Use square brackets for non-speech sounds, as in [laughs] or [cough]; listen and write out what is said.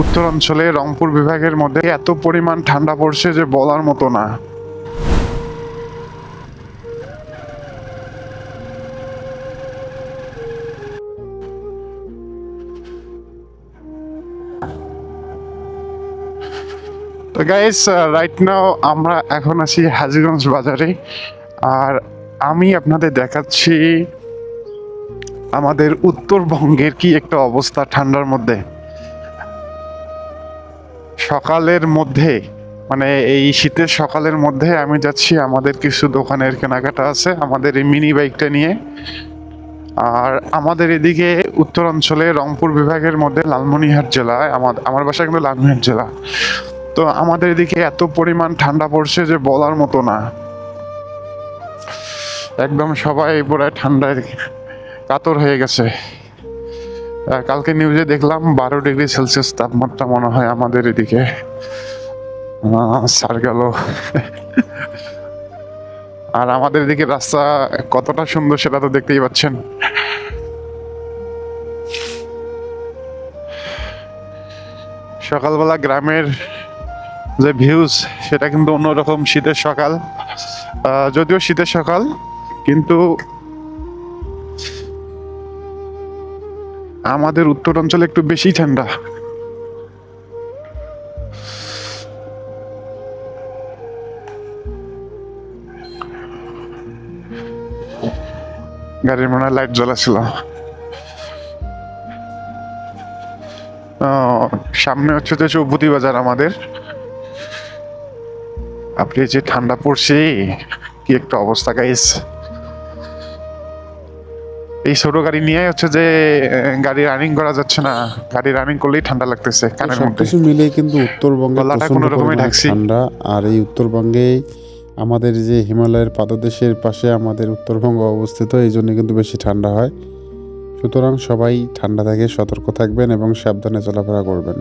উত্তরাঞ্চলে রংপুর বিভাগের মধ্যে এত পরিমাণ ঠান্ডা পড়ছে যে বলার মতো না। তো গাইস রাইট নাও আমরা এখন আছি হাজিগঞ্জ বাজারে। আর আমি আপনাদের দেখাচ্ছি আমাদের উত্তরবঙ্গের কি একটা অবস্থা ঠান্ডার মধ্যে। সকালের মধ্যে মানে এই শীতের সকালের মধ্যে আমি যাচ্ছি, আমাদের কিছু দোকানের কেনাকাটা আছে, আমাদের এই মিনি বাইকটা নিয়ে। আর আমাদের এদিকে উত্তরাঞ্চলে রংপুর বিভাগের মধ্যে লালমনিহাট জেলায় আমার আমার বাসা কিন্তু লালমনিহাট জেলা। তো আমাদের এদিকে এত পরিমাণ ঠান্ডা পড়ছে যে বলার মতো না। একদম সবাই পুরো ঠান্ডায় কাতর হয়ে গেছে। কালকে নিউজে দেখলাম বারো ডিগ্রি সেলসিয়াস তাপমাত্রা মনে হয় আমাদের এদিকে। সার গেল। [laughs] আর আমাদের এদিকে রাস্তা কতটা সুন্দর সেটা তো দেখতেই পাচ্ছেন। সকালবেলা গ্রামের যে ভিউজ সেটা কিন্তু অন্যরকম শীতের সকাল। যদিও শীতের সকাল, কিন্তু আমাদের উত্তরাঞ্চলে একটু বেশি ঠান্ডা। গাড়ির মনে হয় লাইট জ্বলাছিল। সামনে হচ্ছে তো চৌপতি বাজার আমাদের। আপনি যে ঠান্ডা পড়ছে, কি একটা অবস্থা গাইস এই ছোট গাড়ি নিয়ে হচ্ছে যে গাড়ি রানিং করা যাচ্ছে না। গাড়ি রানিং করলেই ঠান্ডা লাগতেছে কানের মধ্যে। সবকিছু মিলিয়ে কিন্তু উত্তরবঙ্গে গলাটা কোনো রকমে ঢাকছি। ঠান্ডা। আর এই উত্তরবঙ্গে আমাদের যে হিমালয়ের পাদদেশের পাশে আমাদের উত্তরবঙ্গ অবস্থিত এই জন্য কিন্তু বেশি ঠান্ডা হয়। সুতরাং সবাই ঠান্ডা থেকে সতর্ক থাকবেন এবং সাবধানে চলাফেরা করবেন।